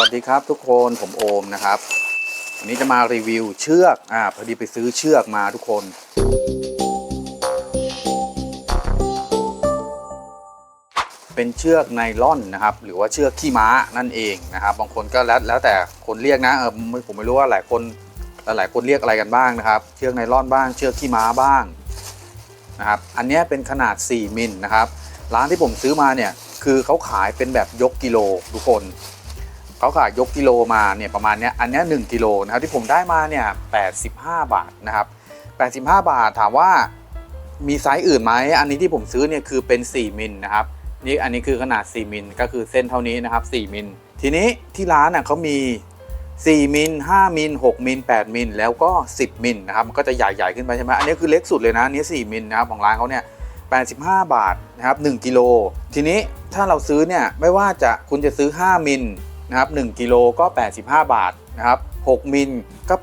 วัสดีครับทุกคนผมโอมนะครับ วันนี้จะมารีวิวเชือกอ่าพอดีไปซื้อเชือกมาทุกคน เป็นเชือกไนล่อนนะครับ หรือว่าเชือกขี้ม้านั่นเองนะครับ บางคนก็แล้วแล้วแต่คนเรียกนะเออผมไม่รู้ว่าหลายคนหลายคนเรียกอะไรกันบ้างนะครับ เชือกไนล่อนบ้าง เชือกขี้ม้าบ้างนะครับ อันนี้เป็นขนาด 4 มิลนะครับ ร้านที่ผมซื้อมาเนี่ยคือเขาขายเป็นแบบยกกิโลทุกคน เขาขายยกกิโลมาเนี่ยประมาณเนี้ยอันนี้1กิโลนะครับที่ผมได้มาเนี่ย85 บาทนะครับ85 บาทถามว่ามีไซส์อื่นไหมอันนี้ที่ผมซื้อเนี่ยคือเป็น 4 มิลนะครับนี่อันนี้คือขนาด 4 มิลก็คือเส้นเท่านี้นะครับ 4 มิลทีนี้ที่ร้านน่ะเขามี 4 มิล 5 มิล 6 มิล 8 มิล แล้วก็ 10 มิลนะครับมันก็จะใหญ่ๆขึ้นไปใช่ไหมอันนี้คือเล็กสุดเลยนะอันนี้ 4 มิลนะครับของร้านเขาเนี่ย85 บาทนะครับ1กิโลทีนี้ถ้าเราซื้อเนี่ยไม่ว่าจะคุณจะซื้อ 5 มิล นะครับ1กิโลก็ 85 บาทนะครับ6มิลก็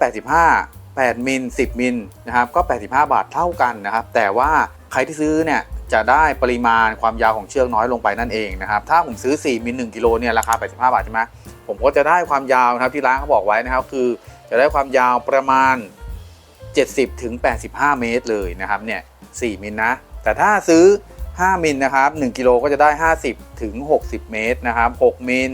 85 8มิล10มิลนะครับก็ 85 บาทเท่ากันนะครับ แต่ว่าใครที่ซื้อเนี่ยจะได้ปริมาณความยาวของเชือกน้อยลงไปนั่นเองนะครับถ้าผมซื้อ 4มิล1กิโลเนี่ยราคา 85 บาทใช่ไหมผมก็จะได้ความยาวนะครับที่ร้านเขาบอกไว้นะครับ คือจะได้ความยาวประมาณ 70ถึง85 เมตรเลยนะครับเนี่ย4มิลนะแต่ถ้าซื้อ 5มิลนะครับ1กิโลก็จะได้ 50ถึง60 เมตรนะครับ6มิล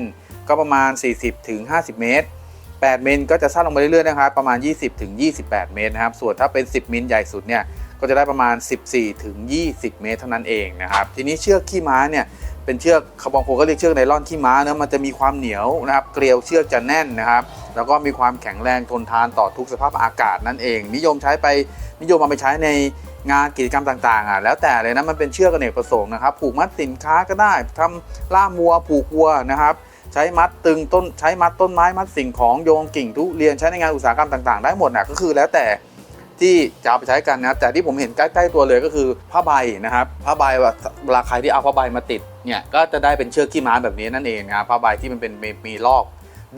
ก็ประมาณ 40ถึง50เมตร8มิลก็จะสั้นลงไปเรื่อยๆนะครับประมาณ 20ถึง28เมตรนะครับส่วนถ้าเป็น 10 มิลใหญ่สุดเนี่ยก็จะได้ประมาณ 14ถึง20เมตรเท่านั้นเองนะครับทีนี้เชือกขี้ม้าเนี่ยเป็นเชือกเขาบางคก็เรียกเชือกไนล่อนขี้ม้าเนะมันจะมีความเหนียวนะครับเกลียวเชือกจะแน่นนะครับแล้วก็มีความแข็งแรงทนทานต่อทุกสภาพอากาศนั่นเอง นิยมใช้ไปนิยมเอาไปใช้ในงานกิจกรรมต่างๆอะแล้วแต่เลยนะมันเป็นเชือกอเนกประสงค์นะครับผูกมัดสินค้าก็ได้ทำล่ามวัวผูกวัวนะครับ ใช้มัดตึงต้นใช้มัดต้นไม้มัดสิ่งของโยงกิ่งทุเรียนใช้ในงานอุตสาหกรรมต่างๆ ได้หมดนะก็คือแล้วแต่ที่จะเอาไปใช้กันนะแต่ที่ผมเห็นใกล้ๆตัวเลยก็คือผ้าใบนะครับผ้าใบว่าเวลาใครที่เอาผ้าใบมาติดเนี่ยก็จะได้เป็นเชือกขี้ม้าแบบนี้นั่นเองนะครับผ้าใบที่มันเป็นมีมีลอก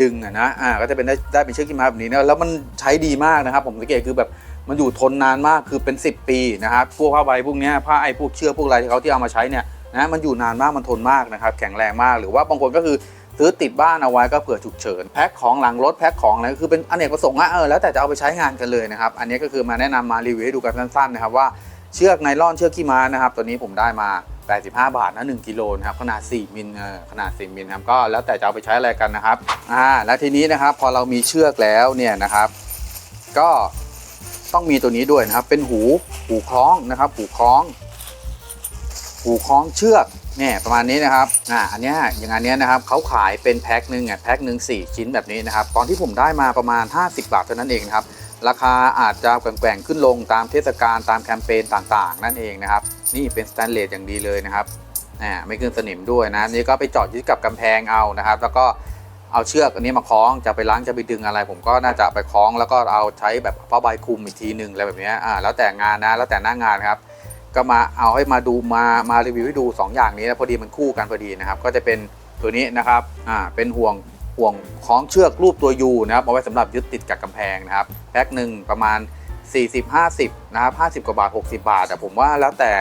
ดึงอะนะอ่าก็จะเป็นได้ได้เป็นเชือกขี้ม้าแบบนี้นะแล้วมันใช้ดีมากนะครับ ผมสังเกตคือแบบมันอยู่ทนนานมากคือเป็น 10 ปีนะครับพวกผ้าใบพวกเนี้ยผ้าไอ้พวกเชือกพวกอะไรที่เขาที่เอามาใช้เนี่ยนะมันอยู่นานมากมันทนมากนะครับแข็งแรงมากหรือว่าบางคนก็คือ ซื้อติดบ้านเอาไว้ก็เผื่อฉุกเฉินแพ็คของหลังรถแพ็คของอะไรก็คือเป็นอเนกประสงค์อะเออแล้วแต่จะเอาไปใช้งานกันเลยนะครับ อันนี้ก็คือมาแนะนำมารีวิวให้ดูกันสั้นๆนะครับว่าเชือกไนล่อนเชือกขี้ม้านะครับตัวนี้ผมได้มา 85 บาทนะ1กิโลนะครับขนาด 4 มิลเออขนาด 4 มิลครับก็แล้วแต่จะเอาไปใช้อะไรกันนะครับอ่าแล้วทีนี้นะครับพอเรามีเชือกแล้วเนี่ยนะครับ ก็ต้องมีตัวนี้ด้วยนะครับเป็นหูหูคล้องนะครับหูคล้อง หูกคล้องเชือกเนี่ยประมาณนี้นะครับอ่าอันนี้อย่างอันนี้นะครับเขาขายเป็นแพ็คหนึ่งอะแพ็คหนึ่งสี่ชิ้นแบบนี้นะครับ ตอนที่ผมได้มาประมาณ 50 บาทเท่านั้นเองนะครับ ราคาอาจจะแกว่งๆขึ้นลงตามเทศกาลตามแคมเปญต่างๆ นั่นเองนะครับ นี่เป็นสแตนเลสอย่างดีเลยนะครับอ่าไม่ขึ้นสนิมด้วยนะนี่ก็ไปจอดยึดกับกำแพงเอานะครับ แล้วก็เอาเชือกอันนี้มาคล้องจะไปล้างจะไปดึงอะไร ผมก็น่าจะไปคล้องแล้วก็เอาใช้แบบผ้าใบคลุมอีกทีหนึ่งอะไรแบบนี้อ่าแล้วแต่งานนะแล้วแต่หน้างานครับ ก็มาเอาให้มาดูมามารีวิวให้ดู 2 อย่างนี้นะพอดีมันคู่กันพอดีนะครับ ก็จะเป็นตัวนี้นะครับอ่าเป็นห่วงห่วงคล้องเชือกรูปตัวยูนะครับเอาไว้สำหรับยึดติดกับกำแพงนะครับแพ็คหนึ่งประมาณ 40-50 นะครับ50 กว่าบาท 60 บาท แต่ผมว่าแล้วแต่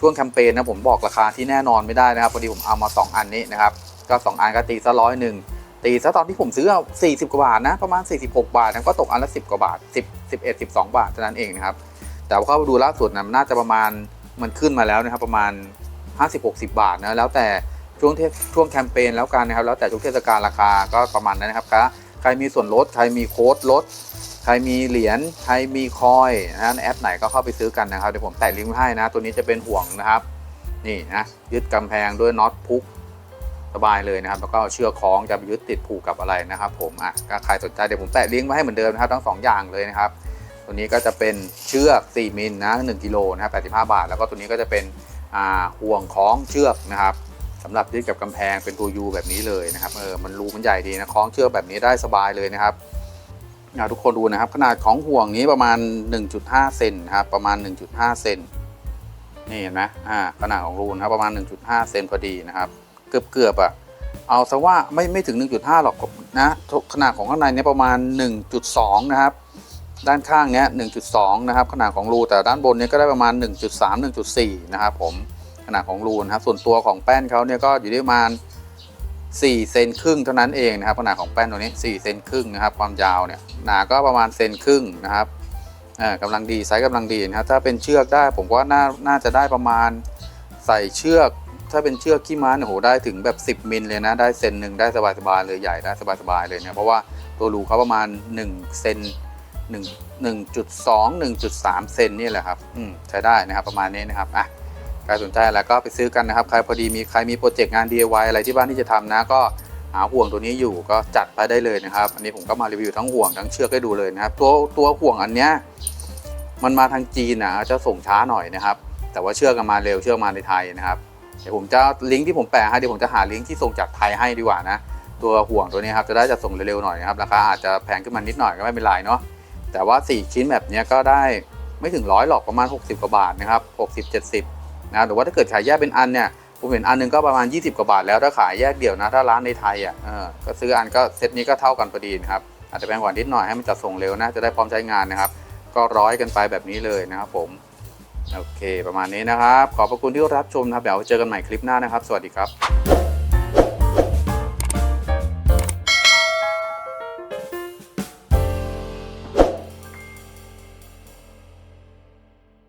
ช่วงแคมเปญนะผมบอกราคาที่แน่นอนไม่ได้นะครับพอดีผมเอามา 2 อันนี้นะครับก็ 2 อันก็ตีซะร้อยหนึ่งตีซะตอนที่ผมซื้อเอา40 กว่าบาทนะประมาณ 46 บาทนะก็ตกอันละ 10 กว่าบาท 10 11 12 บาทเท่านั้นเองนะครับ แต่ว่าเข้าดูล่าสุดนะมันน่าจะประมาณมันขึ้นมาแล้วนะครับประมาณ 50-60 บาทนะแล้วแต่ช่วงเทศช่วงแคมเปญแล้วกันนะครับ แล้วแต่ทุกเทศกาลราคาก็ประมาณนั้นนะครับใครมีส่วนลดใครมีโค้ดลดใครมีเหรียญใครมีคอยนะแอปไหนก็เข้าไปซื้อกันนะครับเดี๋ยวผมแปะลิงก์ไว้ให้นะ ตัวนี้จะเป็นห่วงนะครับ นี่นะยึดกำแพงด้วยน็อตพุกสบายเลยนะครับ แล้วก็เชือกคล้องจะไปยึดติดผูกกับอะไรนะครับ ผมอะใครสนใจเดี๋ยวผมแปะลิงก์ไว้ให้เหมือนเดิมนะครับทั้งสองอย่างเลยนะครับ ตัวนี้ก็จะเป็นเชือก 4 มิลนะ1กิโลนะครับ85 บาท แล้วก็ตัวนี้ก็จะเป็นห่วงคล้องเชือกนะครับสำหรับยึดกับกำแพงเป็นตัวยูแบบนี้เลยนะครับเออมันรูมันใหญ่ดีนะคล้องเชือกแบบนี้ได้สบายเลยนะครับทุกคนดูนะครับขนาดของห่วงนี้ประมาณ 1.5 เซนนะครับประมาณ 1.5 เซนนี่เห็นไหมอ่าขนาดของรูนะครับประมาณ 1.5 เซนพอดีนะครับ เกือบเกือบๆอะเอาซะว่าไม่ไม่ถึง 1.5 หรอกนะขนาดของข้างในเนี่ยประมาณ 1.2 นะครับ ด้านข้างเนี้ย1.2 นะครับ ขนาดของรูแต่ด้านบนเนี้ยก็ได้ประมาณ 1.3 1.4 นะครับผมขนาดของรูนะครับ ส่วนตัวของแป้นเขาเนี่ยก็อยู่ที่ประมาณ 4 เซนครึ่งเท่านั้นเองนะครับขนาดของแป้นตัวนี้ 4 เซนครึ่งนะครับ ความยาวเนี่ยหนาก็ประมาณเซนครึ่งนะครับอ่ากำลังดีไซส์กำลังดีนะครับถ้าเป็นเชือกได้ผมว่าน่าน่าจะได้ประมาณใส่เชือก ถ้าเป็นเชือกขี้ม้าเนี่ยโหได้ถึงแบบ 10 มิลเลยนะได้เซนหนึ่งได้สบายๆเลยใหญ่ได้สบายๆเลยเนี่ยเพราะว่าตัวรูเขาประมาณ1เซน 1 1.2 1.3 เซนนี่แหละครับอืมใช้ได้นะครับประมาณนี้นะครับอะใครสนใจอะไรก็ไปซื้อกันนะครับ ใครพอดีมีใครมีโปรเจกต์งาน DIY อะไรที่บ้านที่จะทำนะก็หาห่วงตัวนี้อยู่ก็จัดไปได้เลยนะครับ อันนี้ผมก็มารีวิวทั้งห่วงทั้งเชือกให้ดูเลยนะครับ ตัวตัวห่วงอันเนี้ยมันมาทางจีนนะจะส่งช้าหน่อยนะครับ แต่ว่าเชือกมันมาเร็วเชือกมาในไทยนะครับเดี๋ยวผมจะลิงก์ที่ผมแปะให้เดี๋ยวผมจะหาลิงก์ที่ส่งจากไทยให้ดีกว่านะตัวห่วงตัวนี้ครับจะได้จะส่งเร็วๆหน่อยนะครับราคาอาจจะแพงขึ้นมานิดหน่อยก็ไม่เป็นไรเนาะ แต่ว่า 4 ชิ้นแบบเนี้ยก็ได้ไม่ถึงร้อยหรอกประมาณ 60 กว่าบาทนะครับ60 70นะหรือว่าถ้าเกิดขายแยกเป็นอันเนี่ยผมเห็นอันหนึงก็ประมาณ 20 กว่าบาทแล้วถ้าขายแยกเดี่ยวนะถ้าร้านในไทยอะก็ซื้ออันก็เซตนี้ก็เท่ากันพอดีนะครับอาจจะแพงกว่านิดหน่อยให้มันจัดส่งเร็วนะจะได้พร้อมใช้งานนะครับ ก็ร้อยกันไปแบบนี้เลยนะครับผมโอเค ประมาณนี้นะครับ ขอบพระคุณที่รับชมนะครับเดี๋ยวเจอกันใหม่คลิปหน้านะครับ สวัสดีครับ